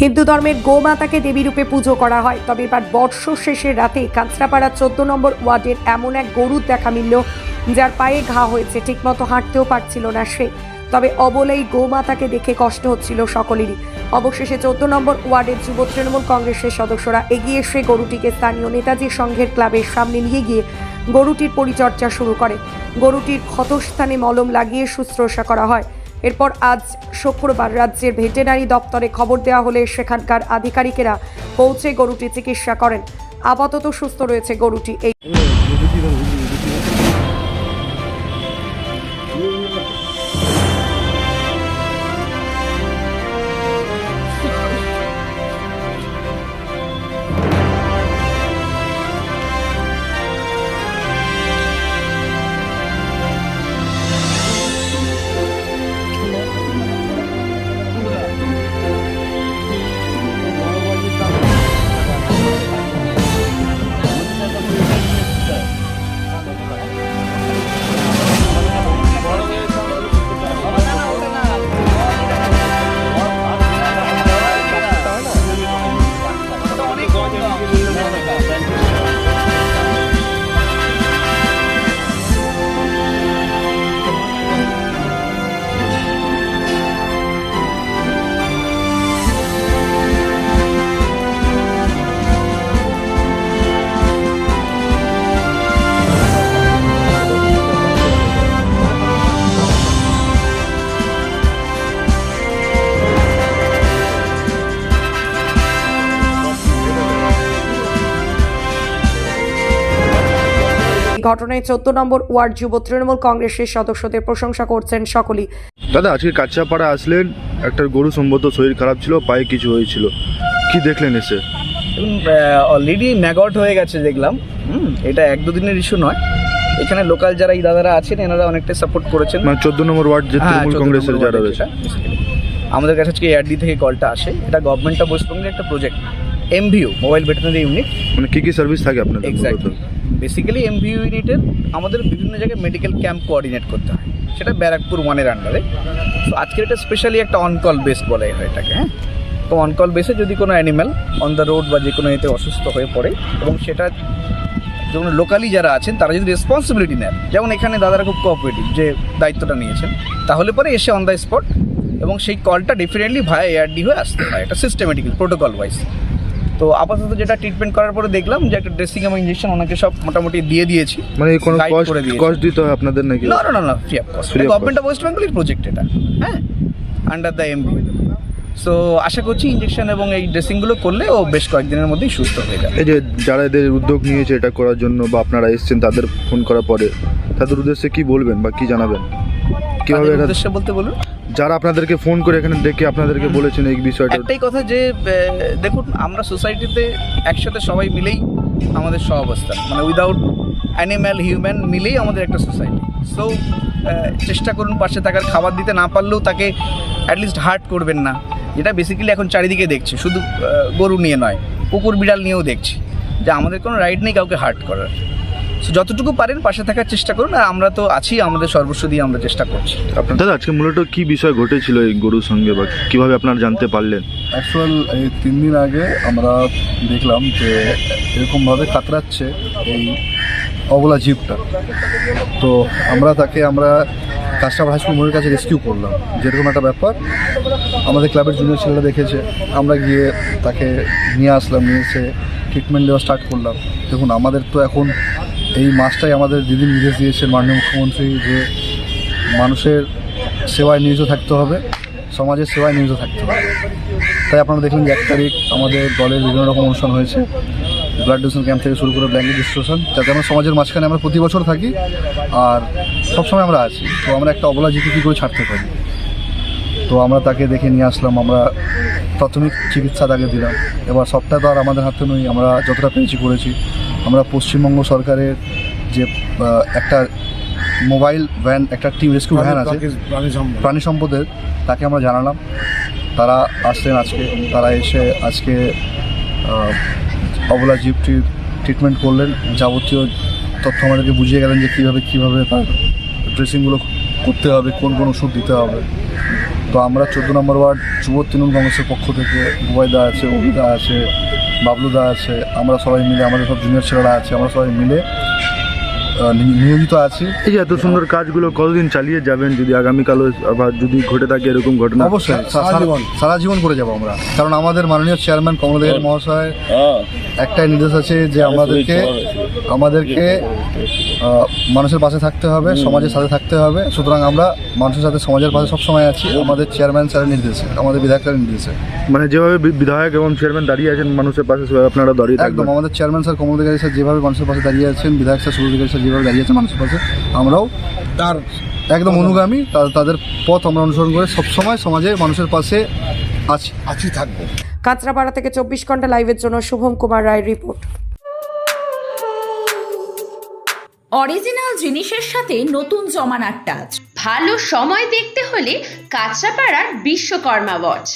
হিন্দু ধর্মের গোমাতাকে দেবীরূপে পুজো করা হয়। তবে এবার বর্ষ শেষের রাতে কাঁচরাপাড়া চোদ্দ নম্বর ওয়ার্ডের এমন এক গরুর দেখা মিলল, যার পায়ে ঘা হয়েছে। ঠিকমতো হাঁটতেও পারছিল না সে। তবে অবলেই গোমাতাকে দেখে কষ্ট হচ্ছিল সকলেরই। অবশেষে চোদ্দ নম্বর ওয়ার্ডের যুব তৃণমূল কংগ্রেসের সদস্যরা এগিয়ে এসে গরুটিকে স্থানীয় নেতাজি সংঘের ক্লাবের সামনে নিয়ে গিয়ে গরুটির পরিচর্যা শুরু করে। গরুটির ক্ষতস্থানে মলম লাগিয়ে শুশ্রূষা করা হয়। এরপর আজ শুক্রবার রাজ্যের ভেটেরিনারি দপ্তরে খবর দেওয়া হলে সেখানকার আধিকারিকেরা পৌঁছে গরুটি চিকিৎসা করেন। আপাতত সুস্থ রয়েছে গরুটি। এই ঘটনায় চোদ্দ নম্বর ওয়ার্ড যুব তৃণমূল কংগ্রেসের সদস্যদের প্রশংসা করছেন সকলেই। দাদা আজকে কাঁচাপাড়া আসলেন একটা গরু সম্ভবত শরীর খারাপ ছিল পায়ে কিছু হয়েছিল। কি দেখলেন এসে? অলরেডি ম্যাগট হয়ে গেছে দেখলাম। হুম এটা এক দুদিনের ইস্যু নয়। এখানে লোকাল যারা এই দাদারা আছেন এনারা অনেকটা সাপোর্ট করেছেন। মানে চোদ্দ নম্বর ওয়ার্ড যে হ্যাঁ, তৃণমূল কংগ্রেসের যারা রয়েছে। আমাদের কাছে আজকে এআরডি থেকে কলটা আসে। এটা গভর্নমেন্ট অফ ওয়েস্টবেঙ্গলের একটা project M V U mobile veterinary unit মানে কি কি সার্ভিস থাকে আপনাদের? এক্স্যাক্টলি বেসিক্যালি এমভিউ ইউনিটের আমাদের বিভিন্ন জায়গায় মেডিকেল ক্যাম্প কোঅর্ডিনেট করতে হয়। সেটা ব্যারাকপুর ওয়ানের আন্ডারে তো আজকের এটা স্পেশালি একটা অনকল বেস বলা হয় এটাকে হ্যাঁ? তো অনকল বেসে যদি কোনো অ্যানিম্যাল অন দ্য রোড বা যে কোনো এতে অসুস্থ হয়ে পড়ে এবং সেটা যেমন লোকালি যারা আছেন, তারা যদি রেসপন্সিবিলিটি নেন, যেমন এখানে দাদারা খুব কোঅপারেটিভ যে দায়িত্বটা নিয়েছেন, তাহলে পরে এসে অন দ্য স্পট এবং সেই কলটা ডেফিনেটলি ভায়া এআরডি হয়ে আসতে হয়। এটা সিস্টেমেটিক্যাল প্রোটোকল ওয়াইজ তো আপাতত যেটা ট্রিটমেন্ট করার পরে দেখলাম যে একটা ড্রেসিং এবং ইঞ্জেকশন ওনাকে সব মোটামুটি দিয়ে দিয়েছি। মানে কোনো কস্ট। কস্ট দিতে হয় আপনাদের নাকি? না না না না free of cost government of West বেঙ্গলের প্রজেক্ট এটা। হ্যাঁ? আন্ডার দ্য এমবি সো আশা করছি ইঞ্জেকশন এবং এই ড্রেসিংগুলো করলে ও বেশ কয়েকদিনের মধ্যেই সুস্থ হয়ে যাবে। এই যে যারা এদের উদ্যোগ নিয়েছে এটা করার জন্য বা আপনারা এসেছেন তাদের ফোন করার পরে তাদের উদ্দেশ্যে কি বলবেন বা কি জানাবেন? কীভাবে তাদের এটা উদ্দেশ্যে বলতে বলুন। যারা আপনাদেরকে ফোন করে এখানে ডেকে আপনাদেরকে বলেছেন এই বিষয়টা। একটাই কথা যে দেখুন আমরা সোসাইটিতে একসাথে সবাই মিলেই আমাদের সহাবস্থান মানে উইদাউট অ্যানিম্যাল হিউম্যান মিলেই আমাদের একটা সোসাইটি সো চেষ্টা করুন পাশে থাকার খাবার দিতে না পারলেও তাকে অ্যাটলিস্ট হার্ট করবেন না। যেটা বেসিক্যালি এখন চারিদিকে দেখছি শুধু গরু নিয়ে নয় কুকুর বিড়াল নিয়েও দেখছি। যে আমাদের কোনো রাইট নেই কাউকে হার্ট করার। সো যতটুকু পারেন পাশে থাকার চেষ্টা করুন আর আমরা তো আছি আমাদের সর্বস্ব দিয়ে আমরা চেষ্টা করছি। আপনার দাদা আজকে মূলত কি বিষয় ঘটেছিল এই গরুর সঙ্গে বা কীভাবে আপনারা জানতে পারলেন? অ্যাকচুয়াল এই তিন দিন আগে আমরা দেখলাম যে এরকমভাবে কাতরাচ্ছে এই অবলা জীবটা। তো আমরা তাকে আমরা কাস্টমার হাই স্কুল মোড়ের কাছে রেস্কিউ করলাম। যেরকম একটা ব্যাপার আমাদের ক্লাবের জুনিয়র ছেলেরা দেখেছে। আমরা গিয়ে তাকে নিয়ে আসলাম নিয়ে এসে ট্রিটমেন্ট দেওয়া স্টার্ট করলাম। দেখুন আমাদের তো এখন এই মাসটাই আমাদের দিদির নির্দেশ দিয়েছেন মাননীয় মুখ্যমন্ত্রী যে মানুষের সেবায় নিয়োজিত থাকতে হবে, সমাজের সেবায় নিয়োজিত থাকতে হবে। তাই আপনারা দেখলেন যে এক তারিখ আমাদের দলের বিভিন্ন রকম অনুষ্ঠান হয়েছে। ব্লাড ডোনেশন ক্যাম্প থেকে শুরু করে ব্ল্যাঙ্কেট ডিস্ট্রিবিউশন যাতে আমরা সমাজের মাঝখানে আমরা প্রতি বছর থাকি আর সবসময় আমরা আছি। তো আমরা একটা অবলা জীবকে কী করে ছাড়তে পারি। তো আমরা তাকে দেখে নিয়ে আসলাম, আমরা প্রাথমিক চিকিৎসা তাকে দিলাম। এবার সবটা তো আর আমাদের হাতে নই আমরা যতটা পেরেছি করেছি। আমরা পশ্চিমবঙ্গ সরকারের যে একটা মোবাইল ভ্যান একটা টিম রেস্কিউ ভ্যান আছে প্রাণী সম্পদের তাকে আমরা জানালাম। তারা আসলেন আজকে তারা এসে আজকে অবলা জীবটির ট্রিটমেন্ট করলেন। যাবতীয় তথ্য আমাদেরকে বুঝিয়ে গেলেন যে কীভাবে কীভাবে তার ড্রেসিংগুলো করতে হবে কোন কোন ওষুধ দিতে হবে। তো আমরা চোদ্দ নম্বর ওয়ার্ড যুব তৃণমূল কংগ্রেসের পক্ষ থেকে বুবাইদা আছে অভিদা আছে বাবলুদা আছে, আমরা সবাই মিলে, আমাদের সব জুনিয়র ছেলেরা আছে, আমরা সবাই মিলে নিয়োজিত আছি। এই যে এত সুন্দর কাজগুলো কতদিন চালিয়ে যাবেন যদি আগামীকালও আবার যদি ঘটে থাকে এরকম ঘটনা? অবশ্যই সারা- সারা জীবন করে যাব আমরা। কারণ আমাদের মাননীয় চেয়ারম্যান কমলদেব মহাশয় একটাই নির্দেশ আছে যে আমাদেরকে আমাদেরকে মানুষের পাশে থাকতে হবে সমাজের সাথে থাকতে হবে। সুতরাং আমরা মানুষের সাথে সমাজের পাশে সবসময় আছি। আমাদের চেয়ারম্যান স্যারের নির্দেশে আমাদের বিধায়ক স্যারের নির্দেশে। মানে যেভাবে বিধায়ক এবং চেয়ারম্যান দাঁড়িয়ে আছেন মানুষের পাশে সেভাবে আপনারা দাঁড়িয়ে একদম আমাদের চেয়ারম্যান স্যার কমল স্যার যেভাবে মানুষের পাশে দাঁড়িয়ে আছেন বিধায়ক স্যার সুর স্যার যেভাবে দাঁড়িয়ে আছেন মানুষের পাশে আমরাও তার একদম অনুগামী তাদের পথ আমরা অনুসরণ করে সবসময় সমাজে মানুষের পাশে আছি। আছি থাকব। কাঁচরাপাড়া থেকে চব্বিশ ঘণ্টা লাইভের জন্য শুভম কুমার রায়ের রিপোর্ট। অরিজিনাল জিনিসের সাথে নতুন জমানার টাচ। ভালো সময় দেখতে হলে কাঁচরাপাড়ার বিশ্বকর্মা ওয়াচ।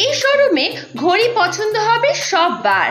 এই শোরুমে ঘড়ি পছন্দ হবে সব বার